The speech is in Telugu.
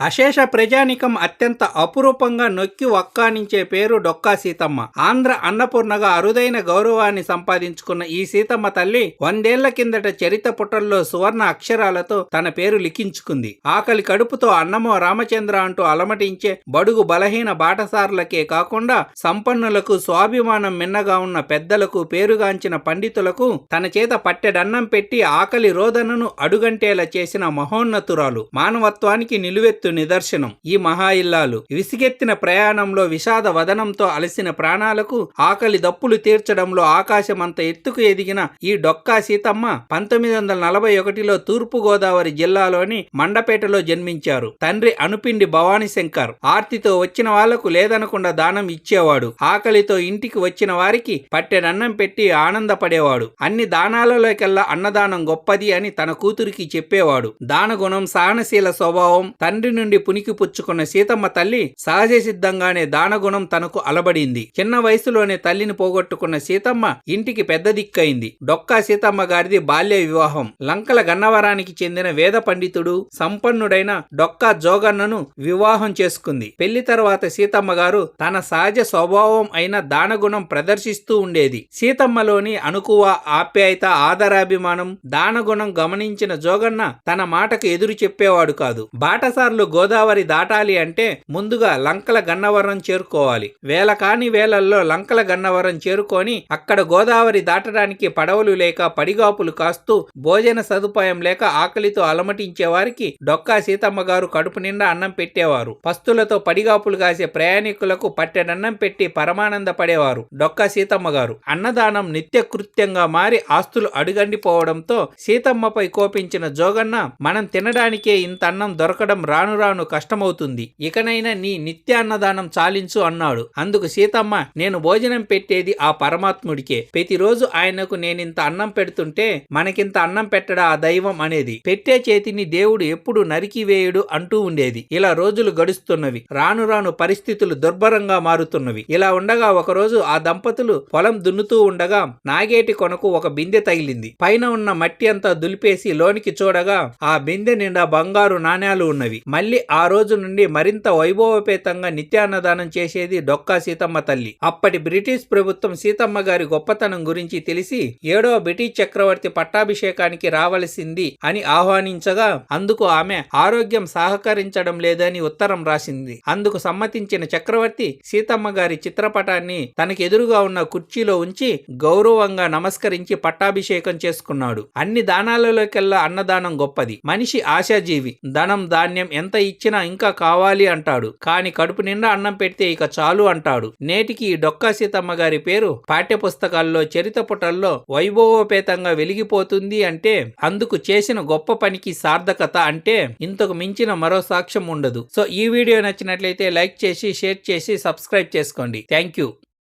అశేష ప్రజానికం అత్యంత అపురూపంగా నొక్కి వక్కానించే పేరు డొక్కా సీతమ్మ. ఆంధ్ర అన్నపూర్ణగా అరుదైన గౌరవాన్ని సంపాదించుకున్న ఈ సీతమ్మ తల్లి వందేళ్ళ కిందట చరిత పుటల్లో సువర్ణ అక్షరాలతో తన పేరు లిఖించుకుంది. ఆకలి కడుపుతో అన్నమో రామచంద్ర అంటూ అలమటించే బడుగు బలహీన బాటసారులకే కాకుండా సంపన్నులకు స్వాభిమానం మిన్నగా ఉన్న పెద్దలకు పేరుగాంచిన పండితులకు తన చేత పట్టెడన్నం పెట్టి ఆకలి రోదనను అడుగంటేలా చేసిన మహోన్నతురాలు. మానవత్వానికి నిలువెత్తు నిదర్శనం. ఈ మహా ఇల్లాలు విసిగెత్తిన ప్రయాణంలో విషాద వదనంతో అలసిన ప్రాణాలకు ఆకలి దప్పులు తీర్చడంలో ఆకాశమంత ఎత్తుకు ఎదిగిన ఈ డొక్కా సీతమ్మ పంతొమ్మిది వందల నలభై ఒకటిలో తూర్పు గోదావరి జిల్లాలోని మండపేటలో జన్మించారు. తండ్రి అనుపిండి భవానీ శంకర్ ఆర్తితో వచ్చిన వాళ్ళకు లేదనకుండా దానం ఇచ్చేవాడు. ఆకలితో ఇంటికి వచ్చిన వారికి పట్టెనన్నం పెట్టి ఆనందపడేవాడు. అన్ని దానాలలోకెల్లా అన్నదానం గొప్పది అని తన కూతురికి చెప్పేవాడు. దానగుణం సహనశీల స్వభావం తండ్రి నుండి పునికి పుచ్చుకున్న సీతమ్మ తల్లి సహజ సిద్ధంగానే దానగుణం తనకు అలబడింది. చిన్న వయసులోనే తల్లిని పోగొట్టుకున్న సీతమ్మ ఇంటికి పెద్ద దిక్కైంది. డొక్కా సీతమ్మ గారిది బాల్య వివాహం. లంకల గన్నవరానికి చెందిన వేద పండితుడు సంపన్నుడైన డొక్కా జోగన్నను వివాహం చేసుకుంది. పెళ్ళి తర్వాత సీతమ్మ గారు తన సహజ స్వభావం అయిన దానగుణం ప్రదర్శిస్తూ ఉండేది. సీతమ్మలోని అనుకువ ఆప్యాయత ఆదరాభిమానం దానగుణం గమనించిన జోగన్న తన మాటకు ఎదురు చెప్పేవాడు కాదు. బాటసార్లు గోదావరి దాటాలి అంటే ముందుగా లంకల గన్నవరం చేరుకోవాలి. వేల కాని వేలల్లో లంకల గన్నవరం చేరుకొని అక్కడ గోదావరి దాటడానికి పడవలు లేక పడిగాపులు కాస్తూ భోజన సదుపాయం లేక ఆకలితో అలమటించే వారికి డొక్కా సీతమ్మ గారు కడుపు నిండా అన్నం పెట్టేవారు. పస్తులతో పడిగాపులు కాసే ప్రయాణికులకు పట్టెడన్నం పెట్టి పరమానంద పడేవారు డొక్కా సీతమ్మ గారు. అన్నదానం నిత్య కృత్యంగా మారి ఆస్తులు అడుగండిపోవడంతో సీతమ్మపై కోపించిన జోగన్న మనం తినడానికే ఇంత అన్నం దొరకడం రాను రాను కష్టమవుతుంది. ఇకనైనా నీ నిత్య అన్నదానం చాలించు అన్నాడు. అందుకు సీతమ్మ నేను భోజనం పెట్టేది ఆ పరమాత్ముడికే. ప్రతిరోజు ఆయనకు నేనింత అన్నం పెడుతుంటే మనకింత అన్నం పెట్టడా ఆ దైవం అనేది. పెట్టే చేతిని దేవుడు ఎప్పుడు నరికివేయుడు అంటూ ఉండేది. ఇలా రోజులు గడుస్తున్నవి. రాను రాను పరిస్థితులు దుర్భరంగా మారుతున్నవి. ఇలా ఉండగా ఒకరోజు ఆ దంపతులు పొలం దున్నుతూ ఉండగా నాగేటి కొనకు ఒక బిందె తగిలింది. పైన ఉన్న మట్టి అంతా దులిపేసి లోనికి చూడగా ఆ బిందె నిండా బంగారు నాణ్యాలు ఉన్నవి. మళ్ళీ ఆ రోజు నుండి మరింత వైభవపేతంగా నిత్యాన్నదానం చేసేది డొక్కా సీతమ్మ తల్లి. అప్పటి బ్రిటిష్ ప్రభుత్వం సీతమ్మ గారి గొప్పతనం గురించి తెలిసి ఏడవ బ్రిటిష్ చక్రవర్తి పట్టాభిషేకానికి రావలసింది అని ఆహ్వానించగా అందుకు ఆమె ఆరోగ్యం సహకరించడం లేదని ఉత్తరం రాసింది. అందుకు సమ్మతించిన చక్రవర్తి సీతమ్మ గారి చిత్రపటాన్ని తనకు ఎదురుగా ఉన్న కుర్చీలో ఉంచి గౌరవంగా నమస్కరించి పట్టాభిషేకం చేసుకున్నాడు. అన్ని దానాలలోకెల్లా అన్నదానం గొప్పది. మనిషి ఆశాజీవి. ధనం ధాన్యం ఎంత ఎంత ఇచ్చినా ఇంకా కావాలి అంటాడు. కాని కడుపు నిండా అన్నం పెడితే ఇక చాలు అంటాడు. నేటికి ఈ డొక్కా సీతమ్మ గారి పేరు పాఠ్య పుస్తకాల్లో చరిత పుటల్లో వైభవోపేతంగా వెలిగిపోతుంది అంటే అందుకు చేసిన గొప్ప పనికి సార్థకత అంటే ఇంతకు మించిన మరో సాక్ష్యం ఉండదు. సో ఈ వీడియో నచ్చినట్లయితే లైక్ చేసి షేర్ చేసి సబ్స్క్రైబ్ చేసుకోండి. Thank you.